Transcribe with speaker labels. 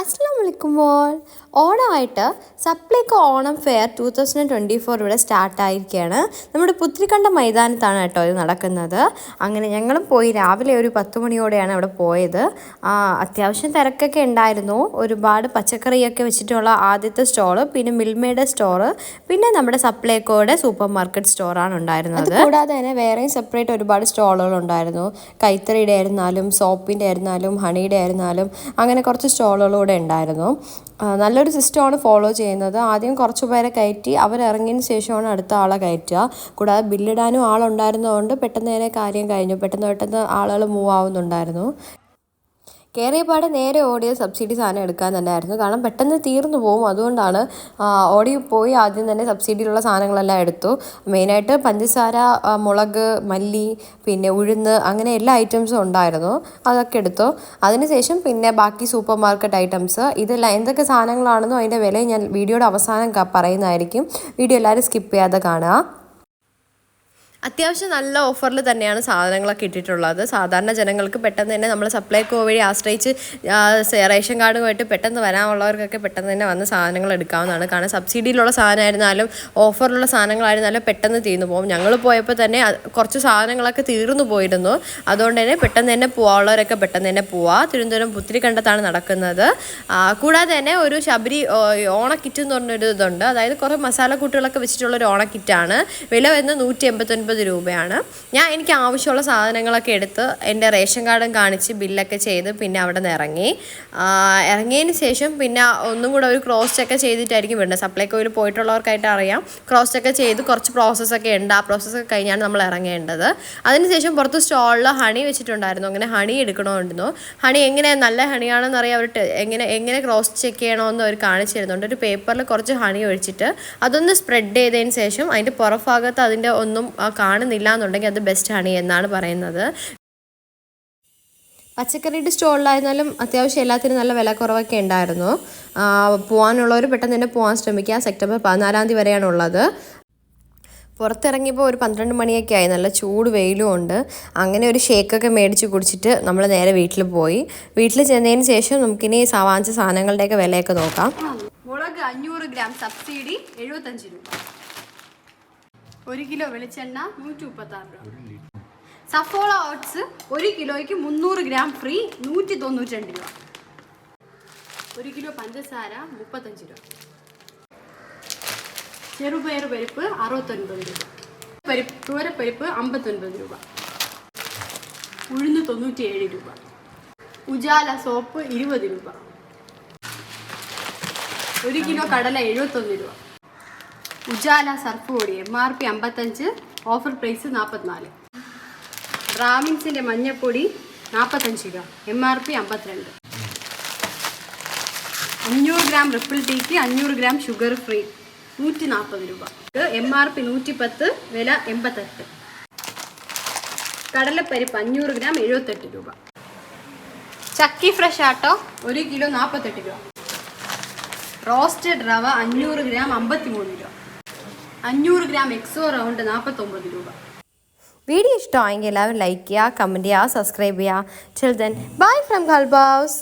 Speaker 1: അസ്സാം വലൈക്കും മോൾ ഓണമായിട്ട് Supplyco Onam fair two thousand twenty four ഇവിടെ സ്റ്റാർട്ടായിരിക്കുകയാണ്. നമ്മുടെ പുത്രിക്കണ്ട മൈതാനത്താണ് കേട്ടോ ഇത് നടക്കുന്നത്. അങ്ങനെ ഞങ്ങളും പോയി രാവിലെ ഒരു പത്ത് മണിയോടെയാണ് അവിടെ പോയത്. അത്യാവശ്യം തിരക്കൊക്കെ ഉണ്ടായിരുന്നു. ഒരുപാട് പച്ചക്കറിയൊക്കെ വെച്ചിട്ടുള്ള ആദ്യത്തെ സ്റ്റോൾ പിന്നെ മിൽമയുടെ സ്റ്റോർ പിന്നെ നമ്മുടെ സപ്ലൈക്കോയുടെ സൂപ്പർ മാർക്കറ്റ് സ്റ്റോറാണ് ഉണ്ടായിരുന്നത്. കൂടാതെ തന്നെ വേറെയും സെപ്പറേറ്റ് ഒരുപാട് സ്റ്റോളുകൾ ഉണ്ടായിരുന്നു. കൈത്തറിയുടെ ആയിരുന്നാലും സോപ്പിന്റെ ആയിരുന്നാലും ഹണിയുടെ ആയിരുന്നാലും അങ്ങനെ കുറച്ച് സ്റ്റോളുകൾ കൂടെ ഉണ്ടായിരുന്നു. നല്ലൊരു സിസ്റ്റമാണ് ഫോളോ ചെയ്യുന്നത്. ആദ്യം കുറച്ച് പേരെ കയറ്റി അവരിറങ്ങിയതിന് ശേഷമാണ് അടുത്ത ആളെ കയറ്റുക. കൂടാതെ ബില്ലിടാനും ആളുണ്ടായിരുന്നതുകൊണ്ട് പെട്ടെന്ന് തന്നെ കാര്യം കഴിഞ്ഞു. പെട്ടെന്ന് പെട്ടെന്ന് ആളുകൾ മൂവ് ആവുന്നുണ്ടായിരുന്നു. കയറിയ പാടെ നേരെ ഓടിയ സബ്സിഡി സാധനം എടുക്കാൻ തന്നെയായിരുന്നു. കാരണം പെട്ടെന്ന് തീർന്നു പോകും അതുകൊണ്ടാണ് ഓടി പോയി ആദ്യം തന്നെ സബ്സിഡിയിലുള്ള സാധനങ്ങളെല്ലാം എടുത്തു. മെയിനായിട്ട് പഞ്ചസാര മുളക് മല്ലി പിന്നെ ഉഴുന്ന് അങ്ങനെ എല്ലാ ഐറ്റംസും ഉണ്ടായിരുന്നു. അതൊക്കെ എടുത്തു. അതിനുശേഷം പിന്നെ ബാക്കി സൂപ്പർ മാർക്കറ്റ് ഐറ്റംസ്. ഇതെല്ലാം എന്തൊക്കെ സാധനങ്ങളാണെന്നോ അതിന്റെ വില ഞാൻ വീഡിയോയുടെ അവസാനം പറയുന്നതായിരിക്കും. വീഡിയോ എല്ലാവരും സ്കിപ്പ് ചെയ്യാതെ കാണുക. അത്യാവശ്യം നല്ല ഓഫറിൽ തന്നെയാണ് സാധനങ്ങളൊക്കെ ഇട്ടിട്ടുള്ളത്. സാധാരണ ജനങ്ങൾക്ക് പെട്ടെന്ന് തന്നെ നമ്മൾ സപ്ലൈകോ വഴി ആശ്രയിച്ച് റേഷൻ കാർഡുമായിട്ട് പെട്ടെന്ന് വരാനുള്ളവർക്കൊക്കെ പെട്ടെന്ന് തന്നെ വന്ന് സാധനങ്ങൾ എടുക്കാവുന്നതാണ്. കാരണം സബ്സിഡിയിലുള്ള സാധനമായിരുന്നാലും ഓഫറിലുള്ള സാധനങ്ങളായിരുന്നാലും പെട്ടെന്ന് തീർന്നു പോകും. ഞങ്ങൾ പോയപ്പോൾ തന്നെ കുറച്ച് സാധനങ്ങളൊക്കെ തീർന്നു പോയിരുന്നു. അതുകൊണ്ട് തന്നെ പെട്ടെന്ന് തന്നെ പോകാനുള്ളവരൊക്കെ പെട്ടെന്ന് തന്നെ പോവാ. തിരുവനന്തപുരം പുത്തിരി കണ്ടത്താണ് നടക്കുന്നത് കൂടാതെ തന്നെ ഒരു ശബരി ഓണക്കിറ്റ് എന്ന് പറഞ്ഞൊരു ഇതുണ്ട് അതായത് കുറേ മസാലക്കൂട്ടുകളൊക്കെ വെച്ചിട്ടുള്ള ഒരു ഓണക്കിറ്റാണ്. വില വരുന്നത് നൂറ്റി എൺപത്തൊൻപത് രൂപയാണ്. ഞാൻ എനിക്ക് ആവശ്യമുള്ള സാധനങ്ങളൊക്കെ എടുത്ത് എന്റെ റേഷൻ കാർഡും കാണിച്ച് ബില്ലൊക്കെ ചെയ്ത് പിന്നെ അവിടെ നിന്ന് ഇറങ്ങി ഇറങ്ങിയതിന് ശേഷം പിന്നെ ഒന്നും കൂടെ ഒരു ക്രോസ് ചെക്ക് ചെയ്തിട്ടായിരിക്കും വിടേണ്ടത് സപ്ലൈക്കോയിൽ പോയിട്ടുള്ളവർക്കായിട്ട് അറിയാം. ക്രോസ് ചെക്ക് ചെയ്ത് കുറച്ച് പ്രോസസ്സൊക്കെ ഉണ്ട്. ആ പ്രോസസ്സൊക്കെ കഴിഞ്ഞാണ് നമ്മൾ ഇറങ്ങേണ്ടത്. അതിനുശേഷം പുറത്ത് സ്റ്റോളിൽ ഹണി വെച്ചിട്ടുണ്ടായിരുന്നു. അങ്ങനെ ഹണി എടുക്കണമായിരുന്നു. ഹണി എങ്ങനെ നല്ല ഹണിയാണെന്ന് അറിയാം അവർ എങ്ങനെ എങ്ങനെ ക്രോസ് ചെക്ക് ചെയ്യണമെന്ന് അവർ കാണിച്ചു തരുന്നുണ്ട് ഒരു പേപ്പറിൽ കുറച്ച് ഹണി ഒഴിച്ചിട്ട് അതൊന്ന് സ്പ്രെഡ് ചെയ്തതിന് ശേഷം അതിന്റെ പുറഭാഗത്ത് അതിന്റെ ഒന്നും കാണുന്നില്ല എന്നുണ്ടെങ്കിൽ അത് ബെസ്റ്റ് ആണ് എന്നാണ് പറയുന്നത്. പച്ചക്കറിയുടെ സ്റ്റോളിലായിരുന്നാലും അത്യാവശ്യം എല്ലാത്തിനും നല്ല വില കുറവൊക്കെ ഉണ്ടായിരുന്നു. പോകാനുള്ളവർ പെട്ടെന്ന് തന്നെ പോകാൻ ശ്രമിക്കുക. സെപ്റ്റംബർ പതിനാലാം തീയതി വരെയാണ് ഉള്ളത്. പുറത്തിറങ്ങിയപ്പോൾ ഒരു പന്ത്രണ്ട് മണിയൊക്കെ ആയി. നല്ല ചൂട് വെയിലും ഉണ്ട്. അങ്ങനെ ഒരു ഷേക്കൊക്കെ മേടിച്ച് കുടിച്ചിട്ട് നമ്മൾ നേരെ വീട്ടിൽ പോയി. വീട്ടിൽ ചെന്നതിന് ശേഷം നമുക്കിനി വാങ്ങിച്ച സാധനങ്ങളുടെയൊക്കെ വിലയൊക്കെ നോക്കാം.
Speaker 2: മുളക് അഞ്ഞൂറ് ഗ്രാം സബ്സിഡി എഴുപത്തഞ്ച് രൂപ. ഒരു കിലോ വെളിച്ചെണ്ണ നൂറ്റി മുപ്പത്താറ് രൂപ സഫോള ഓട്സ് ഒരു കിലോയ്ക്ക് മുന്നൂറ് ഗ്രാം ഫ്രീ നൂറ്റി തൊണ്ണൂറ്റി രണ്ട് രൂപ. ഒരു കിലോ പഞ്ചസാര മുപ്പത്തഞ്ച് രൂപ. ചെറുപയർ പരിപ്പ് അറുപത്തൊൻപത് രൂപ. പരിപ്പ് തൂരപ്പരിപ്പ് അമ്പത്തൊൻപത് രൂപ. ഉഴുന്ന് തൊണ്ണൂറ്റിയേഴ് രൂപ. ഉജാല സോപ്പ് ഇരുപത് രൂപ. ഒരു കിലോ കടല എഴുപത്തൊന്ന് രൂപ. ഉജാല സർഫ് പൊടി എം ആർ പി അമ്പത്തഞ്ച് ഓഫർ പ്രൈസ് നാൽപ്പത്തിനാല് റാമിൻസിന്റെ മഞ്ഞപ്പൊടി നാൽപ്പത്തഞ്ച് രൂപ എം ആർ പി അമ്പത്തിരണ്ട്. അഞ്ഞൂറ് ഗ്രാം റിപ്പിൾ ടീക്ക് അഞ്ഞൂറ് ഗ്രാം ഷുഗർ ഫ്രീ നൂറ്റി നാൽപ്പത് രൂപ. എം ആർ പി നൂറ്റി പത്ത് വില എൺപത്തെട്ട്. കടലപ്പരിപ്പ് അഞ്ഞൂറ് ഗ്രാം എഴുപത്തെട്ട് രൂപ. ചക്കി ഫ്രഷ് ആട്ടോ ഒരു കിലോ നാൽപ്പത്തെട്ട് രൂപ. റോസ്റ്റഡ് റവ അഞ്ഞൂറ് ഗ്രാം അമ്പത്തി മൂന്ന് രൂപ. അഞ്ഞൂറ് ഗ്രാം എക്സോ റൗണ്ട് നാൽപ്പത്തൊമ്പത് രൂപ.
Speaker 1: വീഡിയോ ഇഷ്ടമായെങ്കിൽ എല്ലാവരും ലൈക്ക് ചെയ്യുക കമന്റ് ചെയ്യുക സബ്സ്ക്രൈബ് ചെയ്യുക. Children bye from ഗൾബാസ്